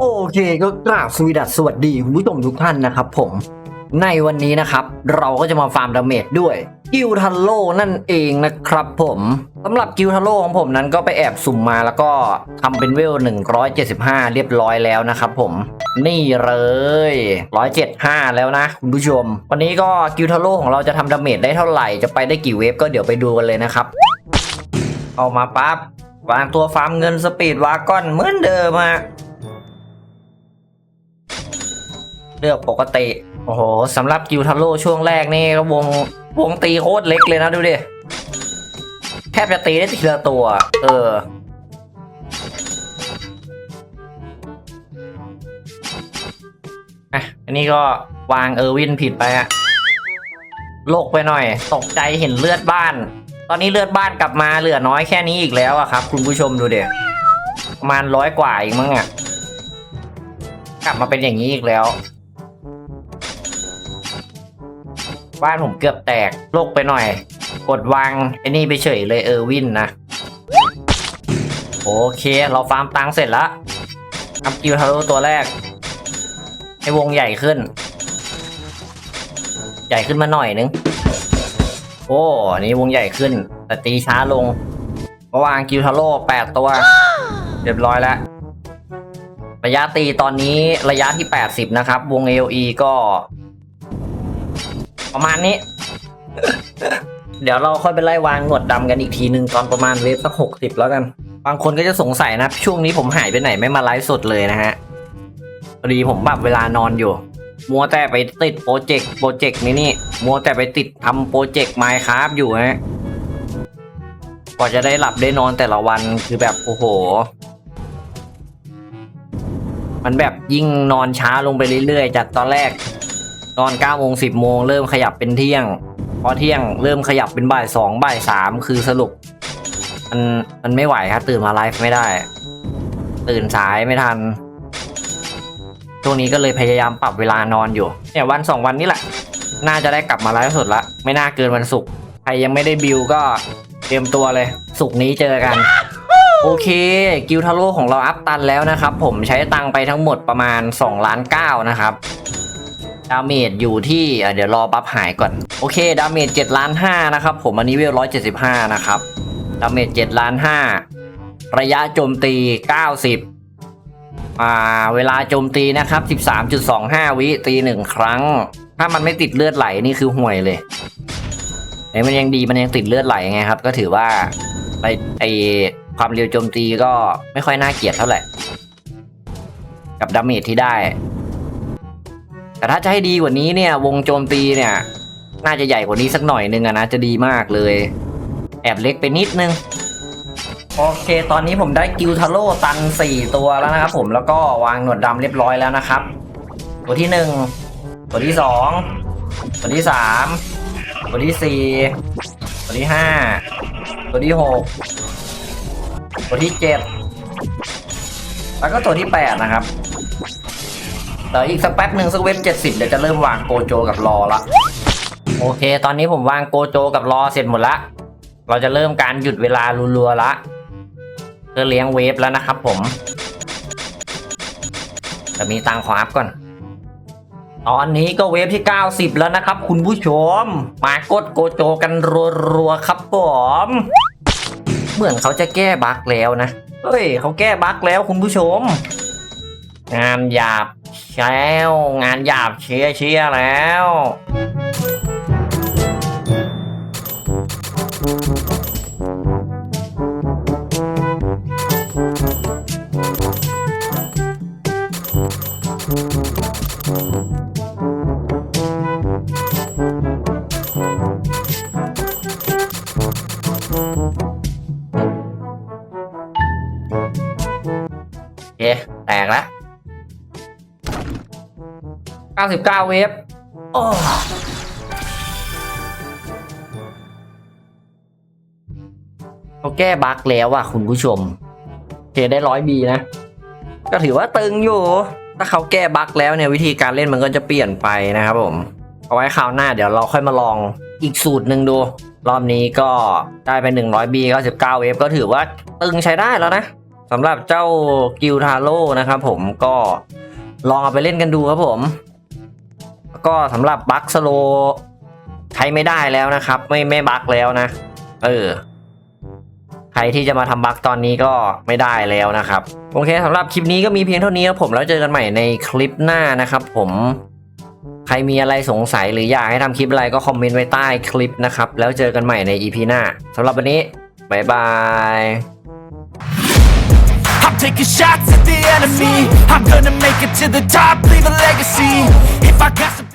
โอเคก็กราบสวีดัสสวัสดีคุณผู้ชมทุกท่านนะครับผมในวันนี้นะครับ เราก็จะมาฟาร์มดาเมจด้วยกิลทัลโลนั่นเองนะครับผมสำหรับกิลทัลโลของผมนั้นก็ไปแอบสุ่มมาแล้วก็ทำเป็นเวล 175 เรียบร้อยแล้วนะครับผมนี่เลย 175 แล้วนะคุณผู้ชม วันนี้ก็กิลทัลโลของเราจะทำดาเมจได้เท่าไหร่จะไปได้กี่เวฟก็เดี๋ยวไปดูกันเลยนะครับ เอามาปั๊บวางตัวฟาร์มเงินสปีดวากอนเหมือนเดิมอะ เลือกปกติ โอ้โหสำหรับกิวทาโร่ช่วงแรกนี่ก็วงวงตีโคตรเล็กเลยนะดูดิ แทบจะตีได้ทีละตัว เอออันนี้ก็วางเออร์วินผิดไปอะโลกไปหน่อย ตกใจเห็นเลือดบ้าน ตอนนี้เลือดบ้านกลับมาเหลือน้อยแค่นี้อีกแล้วอะครับ คุณผู้ชมดูเดี๋ยประมาณร้อยกว่าอีกมั้งอะกลับมาเป็นอย่างนี้อีกแล้ว บ้านผมเกือบแตกโลกไปหน่อย กดวางไอ้นี่ไปเฉยเลยเออร์วินนะ โอเค เราฟาร์มตังเสร็จแล้วทำกิวทาโร่ตัวแรก ให้วงใหญ่ขึ้น ใหญ่ขึ้นมาหน่อยนึง โอ้นนี้วงใหญ่ขึ้น แต่ตีช้าลงมื่อวางกิวทาโร่แปดตัว เรียบร้อยแล้ว ระยะตีตอนนี้ระยะที่ 80 นะครับ วง AOE ก็ ประมาณนี้ เดี๋ยวเราค่อยไปไล่วางหนวดดำกันอีกทีหนึ่งตอนประมาณเวฟสักหกสิบแล้วกัน บางคนก็จะสงสัยนะ ช่วงนี้ผมหายไปไหนไม่มาไลฟ์สดเลยนะฮะพอดีผมปรับเวลานอนอยู่ มัวแต่ไปติดโปรเจกต์โปรเจกต์นี้นี่ มัวแต่ไปติดทำโปรเจกต์ไมค์ครับอยู่ฮะกว่าจะได้หลับได้นอนแต่ละวันคือแบบโอ้โห มันแบบยิ่งนอนช้าลงไปเรื่อยๆ จากตอนแรก ตอน9โมง10โมงเริ่มขยับเป็นเที่ยง พอเที่ยงเริ่มขยับเป็นบ่ายสองบ่ายสามคือสรุป มันมันไม่ไหวครับตื่นมาไลฟ์ไม่ได้ ตื่นสายไม่ทันช่วงนี้ก็เลยพยายามปรับเวลานอนอยู่เนี่ยวันสองวันนี้แหละ น่าจะได้กลับมาไลฟ์สดละไม่น่าเกินวันศุกร์ใครยังไม่ได้บิวก็เตรียมตัวเลยศุกร์นี้เจอกันโอเค กิลทาโร่ของเราอัพตันแล้วนะครับ ผมใช้ตังไปทั้งหมดประมาณ2ล้าน9นะครับ ดาเมจอยู่ที่เดี๋ยวรอบัฟหายก่อน โอเค ดาเมจ7ล้าน5นะครับ ผมอันนี้เวล175นะครับ ดาเมจ7ล้าน5ระยะโจมตี90อ่าเวลาโจมตีนะครับ13.25วิตีหนึ่งครั้ง ถ้ามันไม่ติดเลือดไหลนี่คือห่วยเลยไอ้มันยังดีมันยังติดเลือดไหลไงครับ ก็ถือว่าไปไอความเร็วโจมตีก็ไม่ค่อยน่าเกลียดเท่าไหร่ กับดาเมจที่ได้ แต่ถ้าจะให้ดีกว่านี้เนี่ยวงโจมตีเนี่ย น่าจะใหญ่กว่านี้สักหน่อยนึงอะนะจะดีมากเลย แอบเล็กไปนิดนึง โอเค ตอนนี้ผมได้กิลทาโร่ตัน 4 ตัวแล้วนะครับผมแล้วก็วางหนวดดำเรียบร้อยแล้วนะครับ ตัวที่ 1 ตัวที่ 2 ตัวที่ 3 ตัวที่ 4 ตัวที่ 5 ตัวที่ 6 ตัวที่ 7 แล้วก็ตัวที่ 8 นะครับ แต่อีกสักแป๊บหนึ่งสักเว็บ70เดี๋ยวจะเริ่มวางโกโจกับรอละ โอเค ตอนนี้ผมวางโกโจกับรอเสร็จหมดละ เราจะเริ่มการหยุดเวลารัวๆละเพื่อเลี้ยงเวฟแล้วนะครับผม จะมีตังขวาอัพก่อน ตอนนี้ก็เวฟที่ 90 แล้วนะครับ คุณผู้ชม มากดโกโจกันรัวๆครับผมเหมือนเขาจะแก้บั๊กแล้วนะ เฮ้ย เขาแก้บั๊กแล้วคุณผู้ชม งานหยาบ แล้ว งานหยาบเชียร์เชียร์แล้ว โอเคแตกแล้ว 99 เวฟโอ้เขาแก้บั๊กแล้วอะคุณผู้ชมโอเคได้ร้อยบีนะ ก็ถือว่าตึงอยู่ ถ้าเขาแก้บั๊กแล้วเนี่ยวิธีการเล่นมันก็จะเปลี่ยนไปนะครับผม เอาไว้คราวหน้าเดี๋ยวเราค่อยมาลองอีกสูตรหนึ่งดู รอบนี้ก็ได้ไป 100บี99 เวฟก็ถือว่าตึงใช้ได้แล้วนะสำหรับเจ้ากิลทาโร่นะครับผมก็ลองเอาไปเล่นกันดูครับผมแล้ว ก็สำหรับบัคสโลใช้ไม่ได้แล้วนะครับ ไม่ไม่บัคแล้วนะ เออ ใครที่จะมาทำบัคตอนนี้ก็ไม่ได้แล้วนะครับ โอเคสำหรับคลิปนี้ก็มีเพียงเท่านี้ครับผมแล้วเจอกันใหม่ในคลิปหน้านะครับ ผมใครมีอะไรสงสัยหรืออยากให้ทำคลิปอะไรก็คอมเมนต์ไว้ใต้คลิปนะครับ แล้วเจอกันใหม่ใน EP หน้าสำหรับวันนี้ บ๊ายบาย I'm taking shots at the enemy. I'm gonna make it to the top, leave a legacy. If I got some